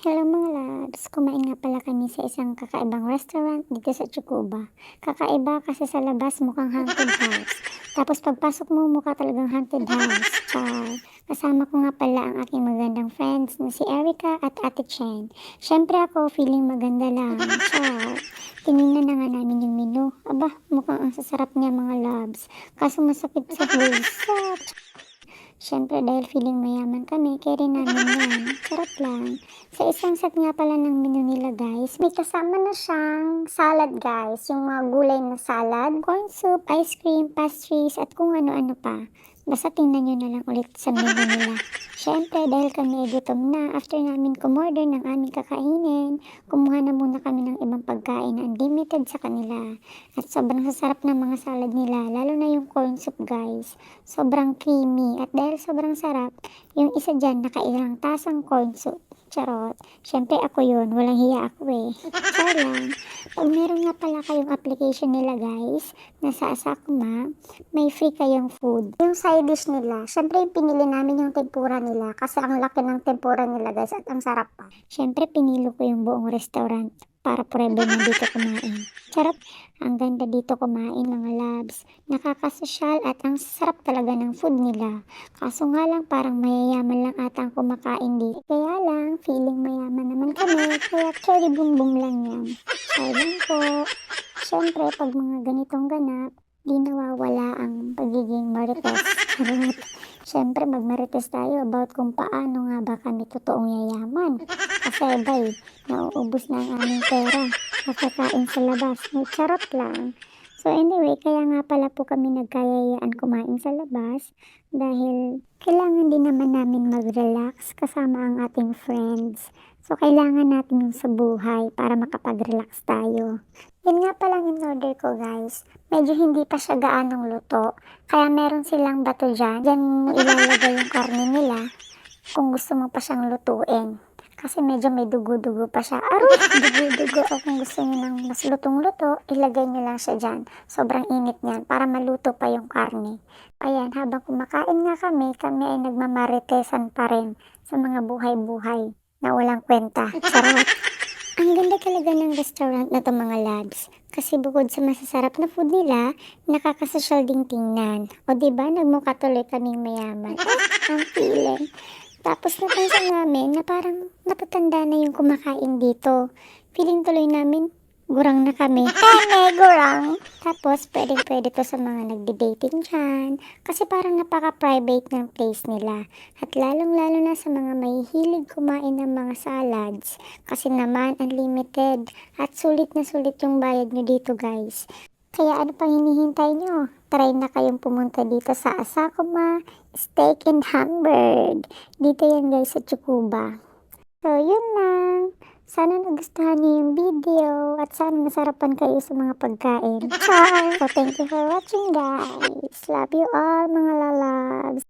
Hello mga loves, kumain nga pala kami sa isang kakaibang restaurant dito sa Tsukuba. Kakaiba kasi sa labas mukhang haunted house. Tapos pagpasok mo mukha talagang haunted house. Char. Kasama ko nga pala ang aking magandang friends na si Erica at Ate Chen. Siyempre ako feeling maganda lang. Char. Tinignan na nga namin yung menu. Aba, mukhang ang sasarap niya mga loves. Kaso masakit sa bulsa. Siyempre dahil feeling mayaman kami, carry namin yan. Charot lang. Sa isang set nga pala ng menu nila guys, may kasama na siyang salad guys. Yung mga gulay na salad, corn soup, ice cream, pastries, at kung ano-ano pa. Basta tingnan nyo na lang ulit sa menu nila. Siyempre dahil kami ay gutom na, after namin kumorder ng aming kakainin, kumuha na muna kami ng ibang pagkain na unlimited sa kanila. At sobrang sasarap ng mga salad nila, lalo na yung corn soup guys. Sobrang creamy at dahil sobrang sarap, yung isa dyan nakailang tasang corn soup. Charot. Siyempre ako yun, walang hiya ako eh. Char lang. Pag meron nga pala kayong application nila guys, na sa Asakuma, may free kayong food. Yung side dish nila, syempre yung pinili namin yung tempura nila kasi ang laki ng tempura nila guys at ang sarap pa. Syempre pinilo ko yung buong restaurant para na dito kumain. Charot, ang ganda dito kumain mga labs. Nakakasosyal at ang sarap talaga ng food nila. Kaso nga lang parang mayayaman lang ata ang kumakain dito. Kaya lang, feeling mayaman naman kami. Kaya cherry boom lang yan. Sayang po. Siyempre, pag mga ganitong ganap, di nawawala ang pagiging marites. Charot. Siyempre, magmarites tayo about kung paano nga ba kami totoong yayaman. Kasi bay, nauubos na ang aming pera. Nakakain sa labas. May charot lang. So anyway, kaya nga pala po kami nagkayayaan kumain sa labas dahil kailangan din naman namin mag-relax kasama ang ating friends. So kailangan natin sa buhay para makapag-relax tayo. Yun nga palang in-order ko guys. Medyo hindi pa siya gaanong luto. Kaya meron silang bato dyan. Diyan ilalagay yung karne nila kung gusto mo pa siyang lutuin. Kasi medyo may dugo-dugo pa siya. Aroy! Dugo-dugo. O kung gusto niyo ng mas lutong-luto, ilagay niyo lang siya dyan. Sobrang init niyan para maluto pa yung karne. Ayan, habang kumakain nga kami, kami ay nagmamaritesan pa rin sa mga buhay-buhay na walang kwenta. Sarap. Ang ganda talaga ng restaurant na to mga labs. Kasi bukod sa masasarap na food nila, nakakasosyal ding tingnan. O ba nagmukha tuloy kaming mayaman. Ah, ang feeling. Tapos napansin namin na parang natatanda na yung kumakain dito. Feeling tuloy namin, gurang na kami. Ene, gurang! Tapos, pwedeng pwede to sa mga nagde-dating dyan. Kasi parang napaka-private ng place nila. At lalong-lalo na sa mga mahihilig kumain ng mga salads. Kasi naman, unlimited. At sulit na sulit yung bayad nyo dito, guys. Kaya ano pang hinihintay nyo? Try na kayong pumunta dito sa Asakuma Steak and Hamburg. Dito yan guys sa Tsukuba. So yun lang. Sana nagustuhan niyo yung video at sana nasarapan kayo sa mga pagkain. Ciao! So thank you for watching guys. Love you all mga lalabs.